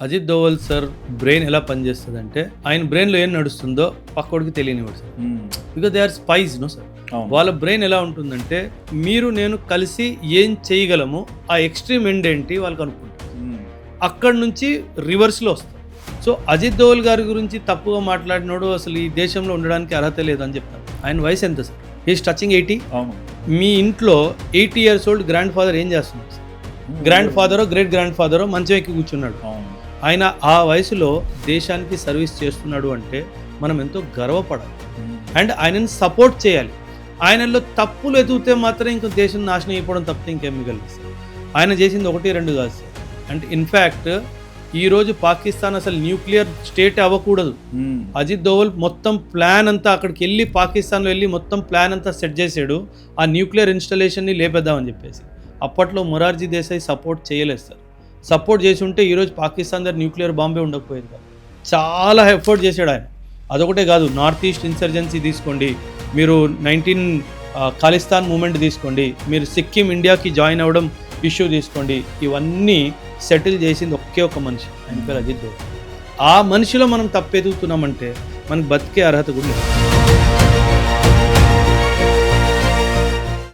Ajit Doval sir brain ఎలా పనిచేస్తుంది అంటే ఆయన బ్రెయిన్లో ఏం నడుస్తుందో పక్కోడికి తెలియనివాడు sir. Because they are spies no sir. వాళ్ళ బ్రెయిన్ ఎలా ఉంటుందంటే మీరు నేను కలిసి ఏం చేయగలము ఆ ఎక్స్ట్రీమ్ ఎండ్ ఏంటి వాళ్ళకి అనుకుంటారు. మ్మ్. అక్కడ నుంచి రివర్స్లో వస్తారు సో అజిత్ దోవల్ గారి గురించి తప్పుగా మాట్లాడినోడు అసలు ఈ దేశంలో ఉండడానికి అర్హత లేదు అని చెప్తాను ఆయన వయసు ఎంత సార్ ఈస్ టచింగ్ ఎయిటీ మీ ఇంట్లో eighty years old grandfather ఏం చేస్తున్నారు సార్ గ్రాండ్ ఫాదరో గ్రేట్ గ్రాండ్ ఫాదరో మంచం ఎక్కి కూర్చున్నాడు. ఆయన ఆ వయసులో దేశానికి సర్వీస్ చేస్తున్నాడు అంటే మనం ఎంతో గర్వపడాలి. అండ్ ఆయనని సపోర్ట్ చేయాలి. ఆయనలో తప్పులు ఎదిగితే మాత్రం ఇంకా దేశం నాశనం అయిపోవడం తప్పితే ఇంకేం మిగలదు సార్. ఆయన చేసింది ఒకటి రెండు కాదు సార్. అంటే ఇన్ఫ్యాక్ట్ ఈరోజు పాకిస్తాన్ అసలు న్యూక్లియర్ స్టేట్ అవ్వకూడదు. అజిత్ దోవల్ మొత్తం ప్లాన్ అంతా అక్కడికి వెళ్ళి పాకిస్తాన్లో వెళ్ళి మొత్తం ప్లాన్ అంతా సెట్ చేసాడు. ఆ న్యూక్లియర్ ఇన్స్టలేషన్ని లేపేద్దామని చెప్పేసి. అప్పట్లో మొరార్జీ దేశాయ్ సపోర్ట్ చేయలేదు సార్. సపోర్ట్ చేసి ఉంటే ఈరోజు పాకిస్తాన్ దగ్గర న్యూక్లియర్ బాంబే ఉండకపోయింది చాలా ఎఫర్ట్ చేశాడు ఆయన. అదొకటే కాదు నార్త్ ఈస్ట్ ఇన్సర్జెన్సీ తీసుకోండి మీరు నైన్టీన్ ఖాలిస్తాన్ మూమెంట్ తీసుకోండి మీరు సిక్కిం ఇండియాకి జాయిన్ అవ్వడం ఇష్యూ తీసుకోండి ఇవన్నీ సెటిల్ చేసింది ఒకే ఒక మనిషి ఆయన పేరు అజిత్ ఆ మనిషిలో మనం తప్పెదుగుతున్నామంటే మనకు బతికే అర్హత కూడా లేదు.